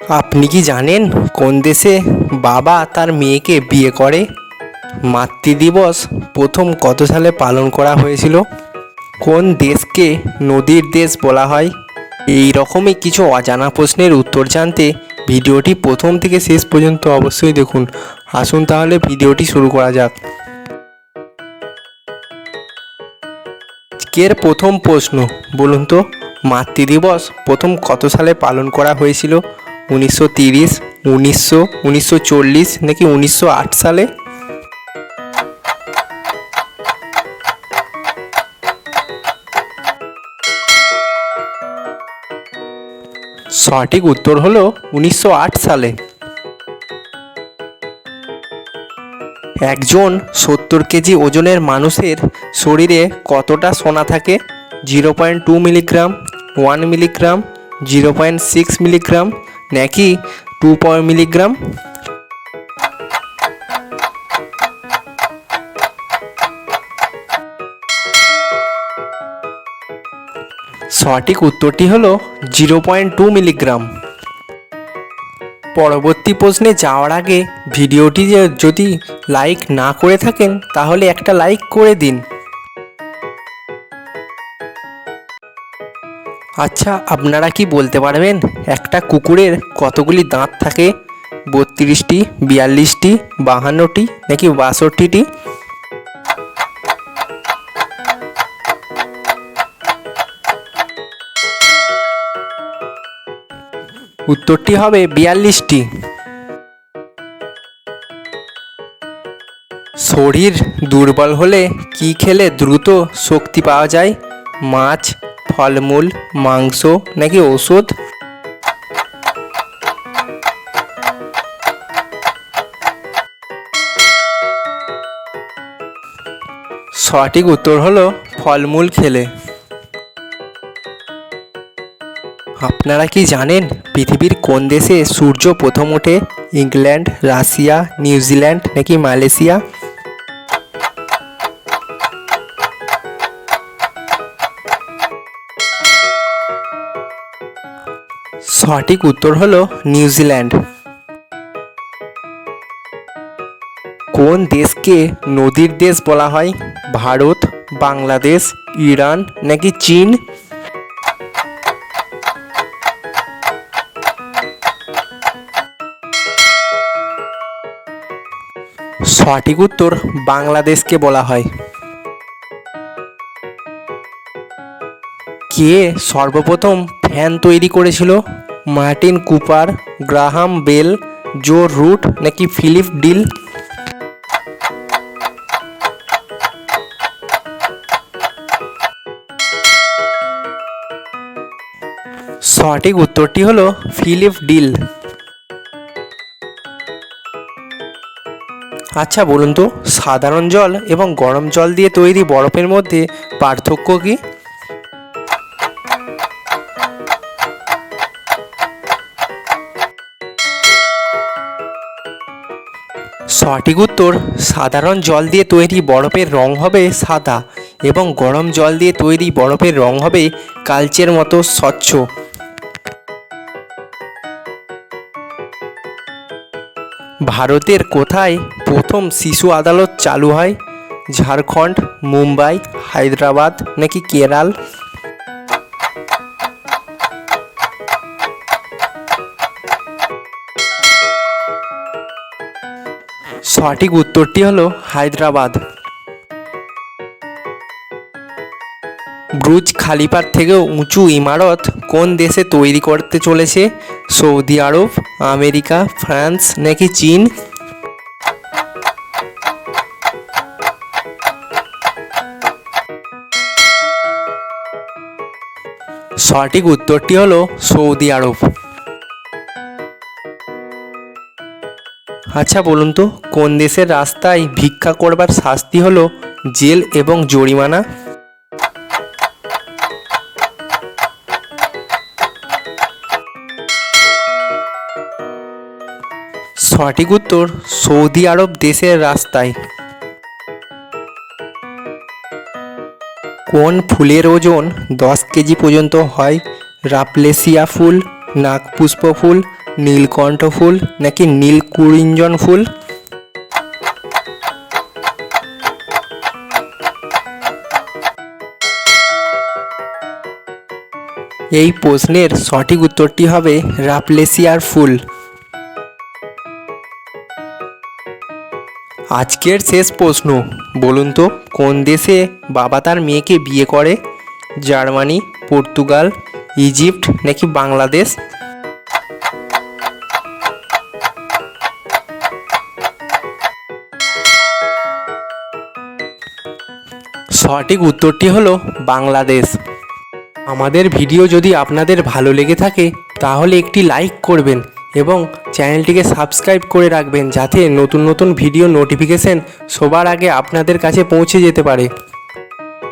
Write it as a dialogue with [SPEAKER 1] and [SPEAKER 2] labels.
[SPEAKER 1] আপনি কি জানেন কোন দেশে বাবা তার মেয়েকে বিয়ে করে? মাতৃদিবস প্রথম কত সালে পালন করা হয়েছিল? কোন দেশকে নদীর দেশ বলা হয়? এই রকমই কিছু অজানা প্রশ্নের উত্তর জানতে ভিডিওটি প্রথম থেকে শেষ পর্যন্ত অবশ্যই দেখুন। আসুন তাহলে ভিডিওটি শুরু করা যাক। আজকের প্রথম প্রশ্ন, বলুন তো, মাতৃদিবস প্রথম কত সালে পালন করা হয়েছিল? উনিশশো তিরিশ, উনিশশো উনিশশো চল্লিশ নাকি উনিশশো আট সালে? সঠিক উত্তর হলো উনিশশো আট সালে। একজন সত্তর কেজি ওজনের মানুষের শরীরে কতটা সোনা থাকে? Zero point two milligram, one milligram, zero point six milligram নাকি টু পয়েন্ট মিলিগ্রাম সঠিক উত্তরটি হল জিরো পয়েন্ট টু মিলিগ্রাম পরবর্তী প্রশ্নে যাওয়ার আগে ভিডিওটি যদি লাইক না করে থাকেন, তাহলে একটা লাইক করে দিন। আচ্ছা আপনারা কি বলতে পারবেন? একটা কুকুরের কতগুলি দাঁত থাকে? বত্রিশটি, বিয়াল্লিশটি, বাহান্নটি, নাকি বাষট্টিটি? উত্তরটি হবে বিয়াল্লিশটি। শরীর দুর্বল হলে কি খেলে দ্রুত শক্তি পাওয়া যায়? মাছ, ফলমূল, মাংস, নাকি ওষুধ সঠিক উত্তর হলো ফলমূল খেলে। আপনারা কি জানেন পৃথিবীর কোন দেশে সূর্য প্রথম ওঠে? ইংল্যান্ড, রাশিয়া, নিউজিল্যান্ড নাকি মালয়েশিয়া? সঠিক উত্তর হলো নিউজিল্যান্ড। কোন দেশকে নদীর দেশ বলা হয়? ভারত, বাংলাদেশ, ইরান নাকি চীন? সঠিক উত্তর বাংলাদেশকে বলা হয়। কে সর্বপ্রথম ফ্যান তৈরি করেছিল? Martin Cooper, Graham Bell, Joe Root নাকি ফিলিপ ডিল? সঠিক উত্তরটি হলো ফিলিপ ডিল। আচ্ছা বলুন তো, সাধারণ জল এবং গরম জল দিয়ে তৈরি বরফের মধ্যে পার্থক্য কি? সঠিক উত্তর, সাধারণ জল দিয়ে তৈরি বরফের রং হবে সাদা এবং গরম জল দিয়ে তৈরি বরফের রং হবে কালচের মতো স্বচ্ছ। ভারতের কোথায় প্রথম শিশু আদালত চালু হয়? ঝাড়খণ্ড, মুম্বাই, হায়দ্রাবাদ নাকি কেরাল? সঠিক উত্তরটি হলো হায়দ্রাবাদ। ব্রুজ খালিপার থেকেও উঁচু ইমারত কোন দেশে তৈরি করতে চলেছে? সৌদি আরব, আমেরিকা, ফ্রান্স নাকি চীন? সঠিক উত্তরটি হলো সৌদি আরব। আচ্ছা বলুন তো, কোন দেশের রাস্তায় ভিক্ষা করবার শাস্তি হলো জেল এবং জরিমানা? সঠিক উত্তর, সৌদি আরব দেশের রাস্তায়। কোন ফুলের ওজন দশ কেজি পর্যন্ত হয়? রাপলেসিয়া ফুল, নাগপুষ্প ফুল, নীলকণ্ঠ ফুল, নাকি নীলকুরিঞ্জন ফুল? এই প্রশ্নের সঠিক উত্তরটি হবে রাপলেসিয়ার ফুল। আজকের শেষ প্রশ্ন, বলুন তো, কোন দেশে বাবা তার মেয়েকে বিয়ে করে? জার্মানি, পর্তুগাল, ইজিপ্ট নাকি বাংলাদেশ? সঠিক উত্তরটি হলো বাংলাদেশ। আমাদের ভিডিও যদি আপনাদের ভালো লেগে থাকে, তাহলে একটি লাইক করবেন। এবং চ্যানেলটিকে সাবস্ক্রাইব করে রাখবেন যাতে নতুন নতুন ভিডিও নোটিফিকেশন সবার আগে আপনাদের কাছে পৌঁছে যেতে পারে।